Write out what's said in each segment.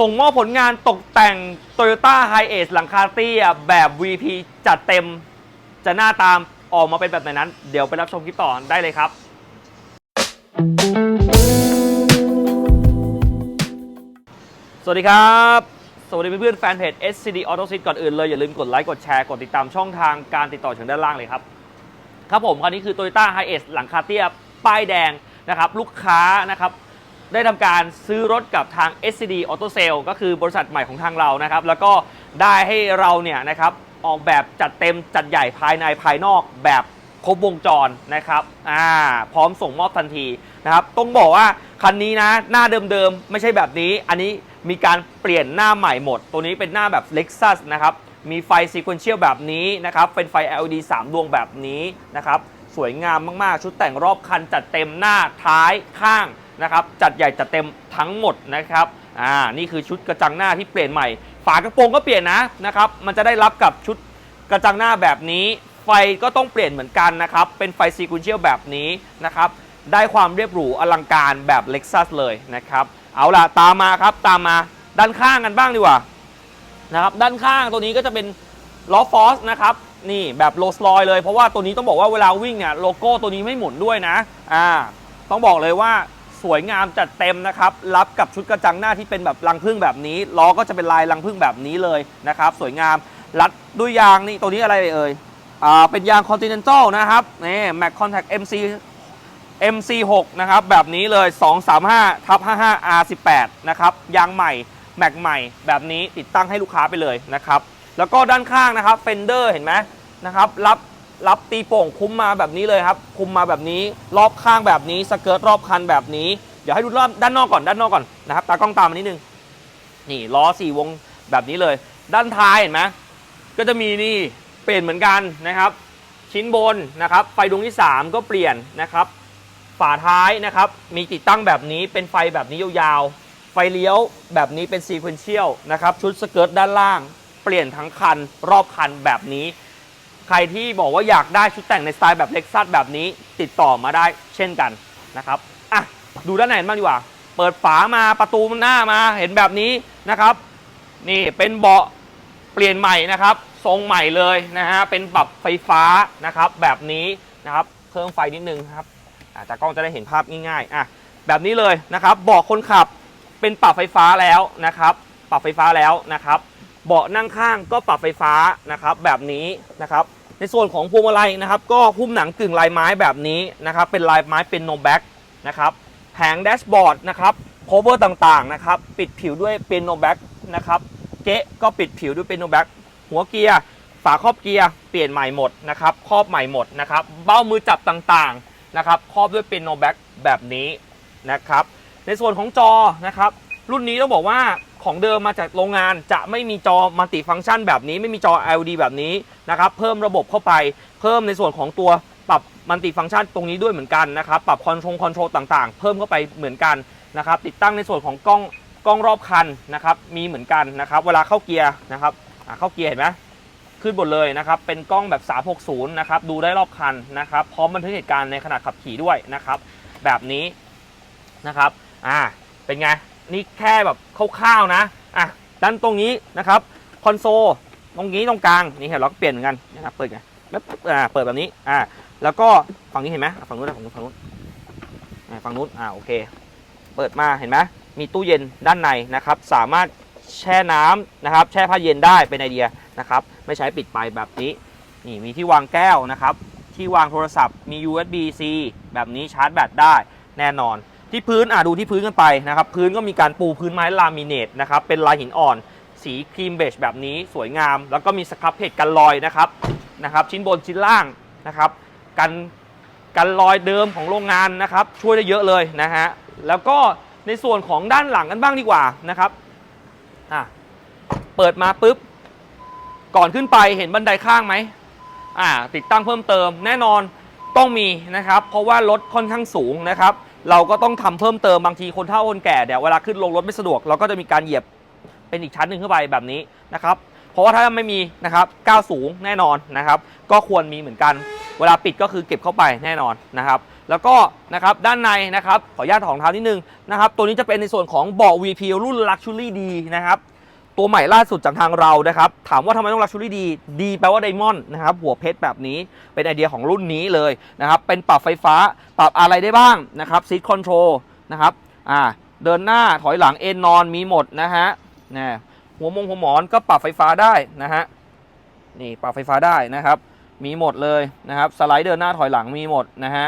ส่งมอบผลงานตกแต่ง Toyota Hi Ace หลังคาเตี้ยแบบ VP จัดเต็ม จะหน้าตามออกมาเป็นแบบไหนนั้น เดี๋ยวไปรับชมคลิปต่อได้เลยครับ สวัสดีครับ สวัสดีเพื่อนๆแฟนเพจ SCD Auto Seat ก่อนอื่นเลย อย่าลืมกดไลค์ กดแชร์ กดติดตามช่องทางการติดต่อเชิงด้านล่างเลยครับ ครับผมคันนี้คือ Toyota Hi Ace หลังคาเตี้ยป้ายแดงนะครับลูกค้านะครับ ได้ทำการซื้อรถกับทาง SCD Auto Sale ก็คือบริษัทใหม่ของทางเรานะครับ แล้วก็ได้ให้เราเนี่ยนะครับออกแบบจัดเต็มจัดใหญ่ภายในภายนอกแบบครบวงจรนะครับ อ่า พร้อมส่งมอบทันทีนะครับ ต้องบอกว่าคันนี้นะ หน้าเดิมๆ ไม่ใช่แบบนี้ อันนี้มีการเปลี่ยนหน้าใหม่หมด ตัวนี้เป็นหน้าแบบ Lexus นะครับ มีไฟ Sequential แบบนี้นะครับ เป็นไฟ LED 3 ดวงแบบนี้นะครับ สวยงามมากๆ ชุดแต่งรอบคันจัดเต็มหน้าท้ายข้าง นะครับจัดใหญ่จัดเต็มทั้งหมดนะครับอ่านี่คือชุดกระจังหน้าที่เปลี่ยนใหม่ ฝากระโปรงก็เปลี่ยนนะนะครับมันจะได้รับกับชุดกระจังหน้าแบบนี้ ไฟก็ต้องเปลี่ยนเหมือนกันนะครับเป็นไฟซีคูนเชียลแบบนี้นะครับได้ความเรียบหรูอลังการแบบ Lexus เลยนะครับเอาล่ะตามมาครับตามมาด้านข้างกันบ้างดีกว่านะครับด้านข้างตัวนี้ก็จะเป็นล้อฟอสนะครับนี่แบบโรสลอยเลยเพราะว่าตัวนี้ต้องบอกว่าเวลาวิ่งเนี่ยโลโก้ตัวนี้ไม่หมุนด้วยนะอ่าต้องบอกเลยว่า สวยงามจัดเต็มนะครับ รับกับชุดกระจังหน้าที่เป็นแบบรังพึ่งแบบนี้ ล้อก็จะเป็นลายรังพึ่งแบบนี้เลยนะครับ สวยงาม รัดด้วยยางนี่ตัวนี้อะไรเอ่ย อ่า เป็นยาง Continental นะครับ นี่ Mac Contact MC MC6 นะครับ แบบนี้เลย 235ทับ55 R18 นะครับ ยางใหม่ แม็กใหม่ แบบนี้ติดตั้งให้ลูกค้าไปเลยนะครับ แล้วก็ด้านข้างนะครับเฟนเดอร์เห็นไหมนะครับ รับ รับตีโป่งคุ้มมาแบบนี้เลยครับ คุมมาแบบนี้ รอบข้างแบบนี้ สเกิร์ตรอบคันแบบนี้ เดี๋ยวให้ดูรอบด้านนอกก่อนด้านนอกก่อนนะครับตากล้องตามมานิดนึง นี่ล้อสี่วงแบบนี้เลย ด้านท้ายเห็นไหมก็จะมีนี่เปลี่ยนเหมือนกันนะครับ ชิ้นบนนะครับ ไฟดวงที่ 3 ก็เปลี่ยนนะครับฝาท้ายนะครับ มีติดตั้งแบบนี้เป็นไฟแบบนี้ยาวๆ ไฟเลี้ยวแบบนี้เป็นซีเควนเชียลนะครับ ชุดสเกิร์ตด้านล่าง เปลี่ยนทั้งคันรอบคันแบบนี้ ใครที่บอกว่าอยากได้ชุดแต่งในสไตล์แบบเล็กซัสแบบนี้ติดต่อมาได้เช่นกันนะครับอะดูด้านในบ้างดีกว่า เปิดฝามาประตูหน้ามาเห็นแบบนี้นะครับ นี่เป็นเบาะเปลี่ยนใหม่นะครับ ทรงใหม่เลยนะฮะเป็นปรับไฟฟ้านะครับ แบบนี้นะครับเพิ่มไฟนิดนึงครับอะจากกล้องจะได้เห็นภาพง่ายๆอะแบบนี้เลยนะครับเบาะคนขับเป็นปรับไฟฟ้าแล้วนะครับ ปรับไฟฟ้าแล้วนะครับ เบาะนั่งข้างก็ปรับไฟฟ้านะครับแบบนี้นะครับในส่วนของพวงมาลัยนะครับ ก็หุ้มหนังกึ่งลายไม้แบบนี้นะครับเป็นลายไม้เป็นโนแบ็กนะครับแผงแดชบอร์ดนะครับโคเวอร์ต่างๆนะครับปิดผิวด้วยเป็นโนแบ็กนะครับเก๊ะก็ปิดผิวด้วยเป็นโนแบ็กหัวเกียร์ฝาครอบเกียร์เปลี่ยนใหม่หมดนะครับครอบใหม่หมดนะครับเบ้ามือจับต่างๆนะครับครอบด้วยเป็นโนแบ็กแบบนี้นะครับในส่วนของจอนะครับรุ่นนี้ต้องบอกว่า ของเดิมมาจากโรงงานจะไม่มีจอมัลติฟังก์ชันแบบนี้ ไม่มีจอ LED แบบนี้นะครับ เพิ่มระบบเข้าไป เพิ่มในส่วนของตัวปรับมัลติฟังก์ชันตรงนี้ด้วยเหมือนกันนะครับ ปรับคอนโทรลคอนโทรลต่างๆ เพิ่มเข้าไปเหมือนกันนะครับ ติดตั้งในส่วนของกล้องกล้องรอบคันนะครับ มีเหมือนกันนะครับ เวลาเข้าเกียร์นะครับเข้าเกียร์เห็นไหมขึ้นบนเลยนะครับ เป็นกล้องแบบ 360 นะครับ ดูได้รอบคันนะครับ พร้อมบันทึกเหตุการณ์ในขณะขับขี่ด้วยนะครับ แบบนี้นะครับ อ่า เป็นไง นี่แค่แบบคร่าวๆนะอะด้านตรงนี้นะครับคอนโซลตรงนี้ตรงกลางนี่เห็นเราก็เปลี่ยนเหมือนกันนะครับเปิดไงแล้วอ่าเปิดแบบนี้อ่าแล้วก็ฝั่งนี้เห็นไหมฝั่งนู้นฝั่งนู้นฝั่งนู้นอ่าฝั่งนู้นอ่าโอเค เปิดมาเห็นไหมมีตู้เย็นด้านในนะครับ สามารถแช่น้ำนะครับ แช่ผ้าเย็นได้เป็นไอเดียนะครับ ไม่ใช้ปิดไปแบบนี้นี่มีที่วางแก้วนะครับ ที่วางโทรศัพท์มี USB C แบบนี้ชาร์จแบตได้แน่นอน ที่พื้นอะดูที่พื้นกันไปนะครับ พื้นก็มีการปูพื้นไม้ลามิเนตนะครับ เป็นลายหินอ่อน สีครีมเบจแบบนี้สวยงาม แล้วก็มีสครับเพจกันรอยนะครับนะครับ ชิ้นบนชิ้นล่างนะครับ กันกันรอยเดิมของโรงงานนะครับ ช่วยได้เยอะเลยนะฮะแล้วก็ในส่วนของด้านหลังกันบ้างดีกว่านะครับอะเปิดมาปุ๊บ ก่อนขึ้นไปเห็นบันไดข้างไหมอ่า ติดตั้งเพิ่มเติมแน่นอนต้องมีนะครับ เพราะว่ารถค่อนข้างสูงนะครับ เราก็ต้องทำเพิ่มเติมบางทีคนเฒ่าคนแก่เดี๋ยวเวลาขึ้นลงรถไม่สะดวกเราก็จะมีการเหยียบเป็นอีกชั้นหนึ่งขึ้นไปแบบนี้นะครับเพราะว่าถ้าไม่มีนะครับก้าวสูงแน่นอนนะครับ ก็ควรมีเหมือนกัน เวลาปิดก็คือเก็บเข้าไปแน่นอนนะครับ แล้วก็นะครับด้านในนะครับขออนุญาตถอดรองเท้านิดนึงนะครับตัวนี้จะเป็นในส่วนของเบาะ VP รุ่น Luxury D นะครับ ตัวใหม่ล่าสุดจากทางเรานะครับ ถามว่าทำไมต้อง Luxury D ดีแปลว่าไดมอนด์นะครับ หัวเพชรแบบนี้เป็นไอเดียของรุ่นนี้เลยนะครับ เป็นปรับไฟฟ้าปรับอะไรได้บ้างนะครับซีทคอนโทรลนะครับอ่าเดินหน้าถอยหลังเอนนอนมีหมดนะฮะนะหัวมงหัวหมอนก็ปรับไฟฟ้าได้นะฮะนี่ปรับไฟฟ้าได้นะครับ มีหมดเลยนะครับ สไลด์เดินหน้าถอยหลังมีหมดนะฮะ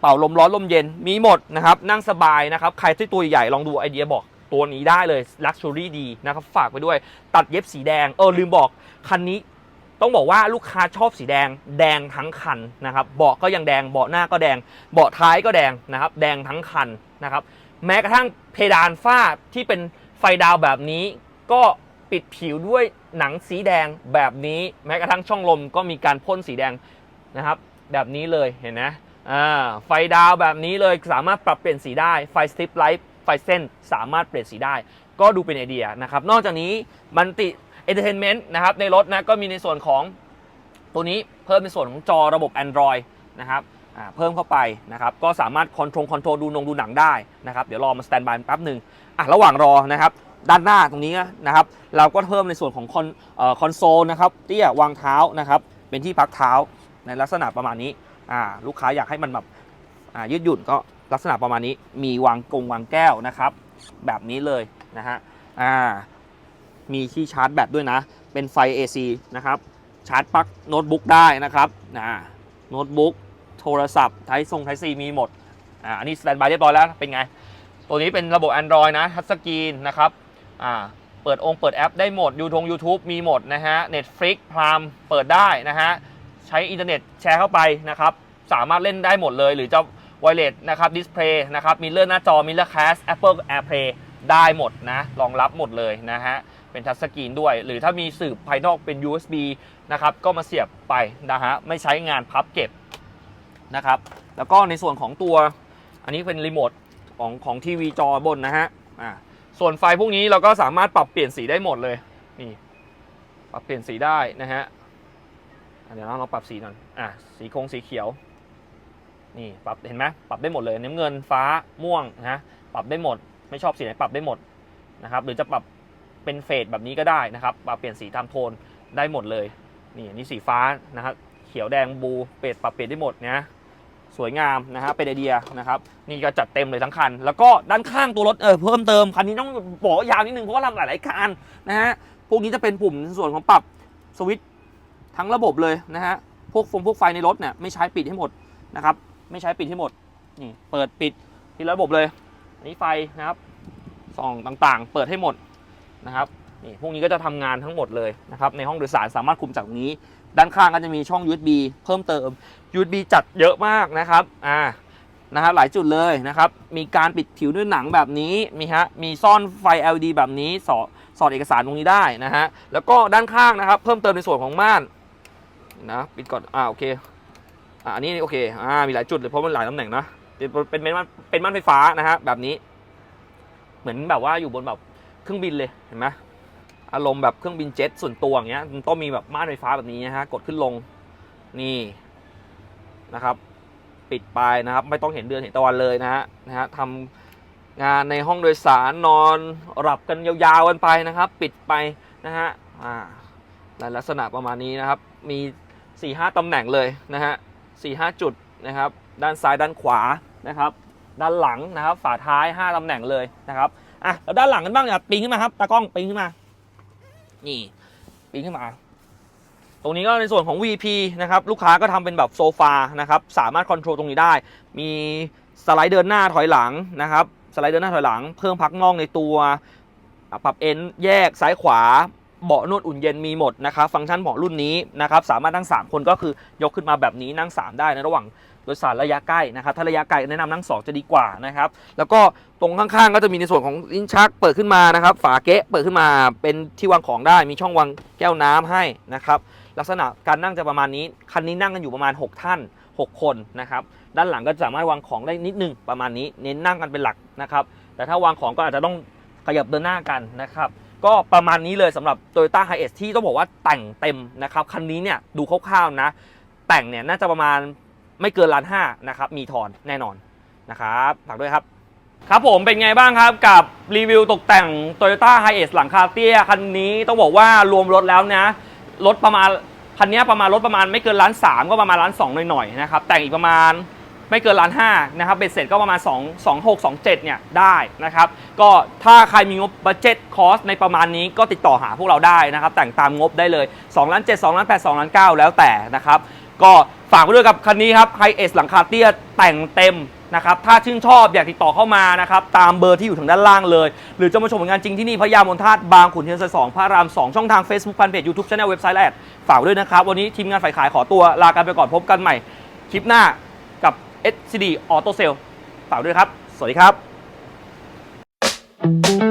เป่าลมร้อนลมเย็นมีหมดนะครับ นั่งสบายนะครับ ใครที่ตัวใหญ่ลองดูไอเดียบอก ตัวนี้ได้เลย Luxury ดีนะครับฝากไปด้วยตัดเย็บสีแดง เออลืมบอกคันนี้ต้องบอกว่าลูกค้าชอบสีแดงแดงทั้งคันนะครับเบาะก็ยังแดงเบาะหน้าก็แดง เบาะท้ายก็แดงนะครับแดงทั้งคันนะครับแม้กระทั่งเพดานฝ้าที่เป็นไฟดาวแบบนี้ ก็ปิดผิวด้วยหนังสีแดงแบบนี้แม้กระทั่งช่องลมก็มีการพ่นสีแดงนะครับแบบนี้เลยเห็นไหมไฟดาวแบบนี้เลยสามารถปรับเปลี่ยนสีได้ไฟสติปไลท์ ไฟเส้นสามารถเปลี่ยนสีได้ ก็ดูเป็นไอเดียนะครับ นอกจากนี้มันติเอนเตอร์เทนเมนต์นะครับในรถนะก็มีในส่วนของตัวนี้เพิ่มในส่วนของจอระบบ Android นะครับเพิ่มเข้าไปนะครับก็สามารถคอนโทรลคอนโทรลดูนงดูหนังได้นะครับเดี๋ยวรอมาสแตนบายแป๊บหนึ่งอะระหว่างรอนะครับด้านหน้าตรงนี้นะครับเราก็เพิ่มในส่วนของคอนออคอนโซลนะครับเตี้ยวางเท้านะครับเป็นที่พักเท้าในลักษณะประมาณนี้ลูกค้าอยากให้มันแบบ ยืดหยุ่นก็ลักษณะประมาณนี้มีวางกงวางแก้วนะครับ แบบนี้เลยนะฮะอ่ามีที่ชาร์จแบตด้วยนะ เป็นไฟ AC นะครับ ชาร์จปลั๊กโน้ตบุ๊กได้นะครับโน้ตบุ๊กโทรศัพท์ไทซงไทซีมีหมดอ่าอันนี้สแตนบายเรียบร้อยแล้วเป็นไง ตัวนี้เป็นระบบ Android นะทัชสกรีนนะครับอ่าเปิดองค์เปิดแอปได้หมดยูทง YouTube มีหมดนะฮะ Netflix p r i m เปิดได้นะฮะ ใช้อินเทอร์เน็ตแชร์เข้าไปนะครับ สามารถเล่นได้หมดเลย หรือจะ ไวเลสนะครับดิสเพลย์นะครับมีเลื่อนหน้าจอมีเลื่อนแคส Apple AirPlay ได้หมดนะรองรับหมดเลยนะฮะเป็นทัชสกรีนด้วย หรือถ้ามีสื่อภายนอกเป็น USB นะครับก็มาเสียบไปนะฮะไม่ใช้งานพับเก็บนะครับแล้วก็ในส่วนของตัว อันนี้เป็นรีโมทของของทีวีจอบนนะฮะอ่าส่วนไฟพวกนี้เราก็สามารถปรับเปลี่ยนสีได้หมดเลยนี่ปรับเปลี่ยนสีได้นะฮะเดี๋ยวเราลองปรับสีก่อนอะสีคงสีเขียว นี่ปรับเห็นไหมปรับได้หมดเลยน้ำเงินฟ้าม่วงนะปรับได้หมด ไม่ชอบสีไหนปรับได้หมดนะครับหรือจะปรับเป็นเฟดแบบนี้ก็ได้นะครับปรับเปลี่ยนสีตามโทนได้หมดเลยนี่อันนี่สีฟ้านะครับเขียวแดงบลูเปลี่ยนปรับเปลี่ยนได้หมดนะสวยงามนะฮะเป็นไอเดียนะครับนี่ก็จัดเต็มเลยทั้งคัน แล้วก็ด้านข้างตัวรถเออเพิ่มเติมคันนี้ต้องบอกว่ยาวนิดนึงเพราะว่าทำหลายๆการนะฮะพวกนี้จะเป็นปุ่มส่วนของปรับสวิตช์ทั้งระบบเลยนะฮะพวกฟงพวกไฟในรถเนี่ยไม่ใช้ปิดให้หมดนะครับ ไม่ใช้ปิดให้หมด นี่เปิดปิดที่ระบบเลย อันนี้ไฟนะครับส่องต่างๆ เปิดให้หมดนะครับนี่พวกนี้ก็จะทำงานทั้งหมดเลยนะครับในห้องโดยสารสามารถคุมจากตรงนี้ ด้านข้างก็จะมีช่อง USB เพิ่มเติม USB จัดเยอะมากนะครับอ่านะฮะหลายจุดเลยนะครับมีการปิดผิวด้วยหนังแบบนี้มีฮะมีซ่อนไฟ LED แบบนี้สอดสอดเอกสารตรงนี้ได้นะฮะแล้วก็ด้านข้างนะครับ เพิ่มเติมในส่วนของม่านนะปิดก่อนอ่าโอเค อันนี้โอเคอ่ามีหลายจุดเลยเพราะมันหลายตำแหน่งนะเป็นเป็นม่านเป็นม่านไฟฟ้านะฮะแบบนี้ เหมือนแบบว่าอยู่บนแบบเครื่องบินเลยเห็นไหมอารมณ์แบบเครื่องบินเจ็ตส่วนตัวอย่างเงี้ยมันต้องมีแบบม่านไฟฟ้าแบบนี้นะฮะกดขึ้นลงนี่นะครับ ปิดไปนะครับ ไม่ต้องเห็นเดือนเห็นตะวันเลยนะฮะนะฮะทำงานในห้องโดยสารนอนหลับกันยาวๆกันไปนะครับ ปิดไปนะฮะอ่าลักษณะประมาณนี้นะครับ มี4ี่ห้าตำแหน่งเลยนะฮะ สี่ห้าจุดนะครับ ด้านซ้ายด้านขวานะครับ ด้านหลังนะครับ ฝาท้าย 5ตำแหน่งเลยนะครับอะแล้วด้านหลังกันบ้างเนี่ยปีนขึ้นมาครับตากล้องปีนขึ้นมา นี่ปีนขึ้นมา ตรงนี้ก็ในส่วนของ VP นะครับ ลูกค้าก็ทำเป็นแบบโซฟานะครับ สามารถคอนโทรลตรงนี้ได้ มีสไลด์เดินหน้าถอยหลังนะครับ สไลด์เดินหน้าถอยหลัง เพิ่มพักน่องในตัว ปรับเอ็นแยกซ้ายขวา เบาะนวดอุ่นเย็นมีหมดนะครับฟังก์ชันเบาะรุ่นนี้นะครับสามารถนั่ง 3 คนก็คือยกขึ้นมาแบบนี้นั่ง 3 ได้ในระหว่างโดยสารระยะใกล้นะครับถ้าระยะไกลแนะนำนั่ง 2 จะดีกว่านะครับแล้วก็ตรงข้างๆ ก็จะมีในส่วนของลิ้นชักเปิดขึ้นมานะครับฝาเกะเปิดขึ้นมาเป็นที่วางของได้มีช่องวางแก้วน้ำให้นะครับลักษณะการนั่งจะประมาณนี้คันนี้นั่งกันอยู่ประมาณ 6 ท่าน 6 คนนะครับด้านหลังก็สามารถวางของได้นิดนึงประมาณนี้เน้นนั่งกันเป็นหลักนะครับแต่ถ้าวางของก็อาจจะต้องขยับเดินหน้ากันนะครับ ก็ประมาณนี้เลยสำหรับ Toyota h i ที่ต้องบอกว่าแต่งเต็มนะครับ คันนี้เนี่ยดูคร่าวๆนะ แต่งเนี่ยน่าจะประมาณไม่เกินล้านห้านะครับมีทอนแน่นอนนะครับฝากด้วยครับ ครับผมเป็นไงบ้างครับกับรีวิวตกแต่ง Toyota h i a c e หลังคาเตี้ย คันนี้ต้องบอกว่ารวมรถแล้วนะรถประมาณคันนี้ประมาณรถประมาณไม่เกินล้านสามก็ประมาณล้านสองหน่อยๆนะครับแต่งอีกประมาณ ไม่เกินล้านห้านะครับเบ็ดเสร็จก็ประมาณ 2 2 6 2 7เนี่ยได้นะครับ ก็ถ้าใครมีงบบัตเจ็ตคอสในประมาณนี้ก็ติดต่อหาพวกเราได้นะครับ แต่งตามงบได้เลย2ล้าน7 2ล้าน8 2ล้าน9แล้วแต่นะครับ ก็ฝากไว้ด้วยกับคันนี้ครับ h i a c e หลังคาเตี้ยแต่งเต็มนะครับ ถ้าชื่นชอบอยากติดต่อเข้ามานะครับ ตามเบอร์ที่อยู่ทางด้านล่างเลย หรือจะมาชมผลงานจริงที่นี่พญามนทาตบางขุนเทียนซอยสองพระราม2ช่องทาง Facebook แฟนเพจ YouTube Channel เว็บไซต์และแอดฝากไว้ด้วยนะครับ วันนี้ทีมงานฝ่ายขายขอตัวลากันไปก่อนพบกันใหม่คลิปหน้า SCD Auto Sale ฝากด้วยครับ สวัสดีครับ